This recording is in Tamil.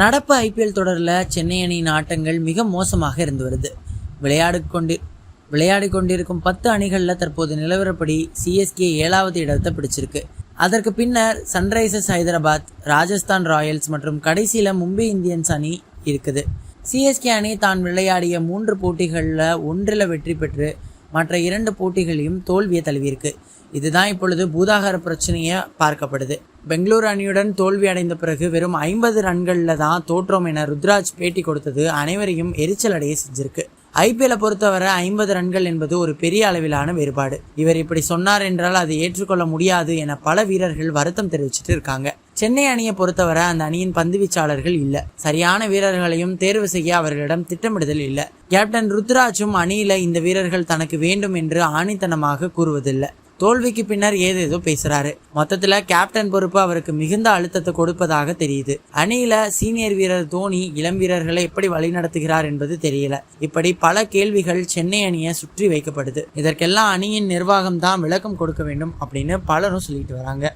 நடப்பு ஐபிஎல் தொடரில் சென்னை அணியின் ஆட்டங்கள் மிக மோசமாக இருந்து வருது. விளையாடு கொண்டு விளையாடி கொண்டிருக்கும் பத்து அணிகளில் தற்போது நிலவரப்படி சிஎஸ்கே ஏழாவது இடத்தை பிடிச்சிருக்கு. அதற்கு பின்னர் சன்ரைசர்ஸ் ஹைதராபாத் ராஜஸ்தான் ராயல்ஸ் மற்றும் கடைசியில் மும்பை இந்தியன்ஸ் அணி இருக்குது. சிஎஸ்கே அணி தான் விளையாடிய மூன்று போட்டிகளில் ஒன்றில் வெற்றி பெற்று மற்ற இரண்டு போட்டிகளையும் தோல்வியை தழுவியிருக்கு. இதுதான் இப்பொழுது பூதாகர பிரச்சனையை பார்க்கப்படுது. பெங்களூர் அணியுடன் தோல்வி அடைந்த பிறகு வெறும் ஐம்பது ரன்களில் தான் தோற்றோம் என ருத்ராஜ் பேட்டி கொடுத்தது அனைவரையும் எரிச்சல் அடைய செஞ்சிருக்கு. ஐபிஎல்லை பொறுத்தவரை ஐம்பது ரன்கள் என்பது ஒரு பெரிய அளவிலான வேறுபாடு. இவர் இப்படி சொன்னார் என்றால் அதை ஏற்றுக்கொள்ள முடியாது என பல வீரர்கள் வருத்தம் தெரிவிச்சிட்டு இருக்காங்க. சென்னை அணியை பொறுத்தவரை அந்த அணியின் பந்துவீச்சாளர்கள் இல்லை. சரியான வீரர்களையும் தேர்வு செய்ய அவர்களிடம் திட்டமிடுதல் இல்லை. கேப்டன் ருத்ராஜும் அணியில இந்த வீரர்கள் தனக்கு வேண்டும் என்று ஆணித்தனமாக கூறுவதில்லை. தோல்விக்கு பின்னர் ஏதேதோ பேசுறாரு. மொத்தத்துல கேப்டன் பொறுப்பு அவருக்கு மிகுந்த அழுத்தத்தை கொடுப்பதாக தெரியுது. அணியில சீனியர் வீரர் தோனி இளம் வீரர்களை எப்படி வழிநடத்துகிறார் என்பது தெரியல. இப்படி பல கேள்விகள் சென்னை அணியை சுற்றி வைக்கப்படுது. இதற்கெல்லாம் அணியின் நிர்வாகம் தான் விளக்கம் கொடுக்க வேண்டும் அப்படின்னு பலரும் சொல்லிட்டு வராங்க.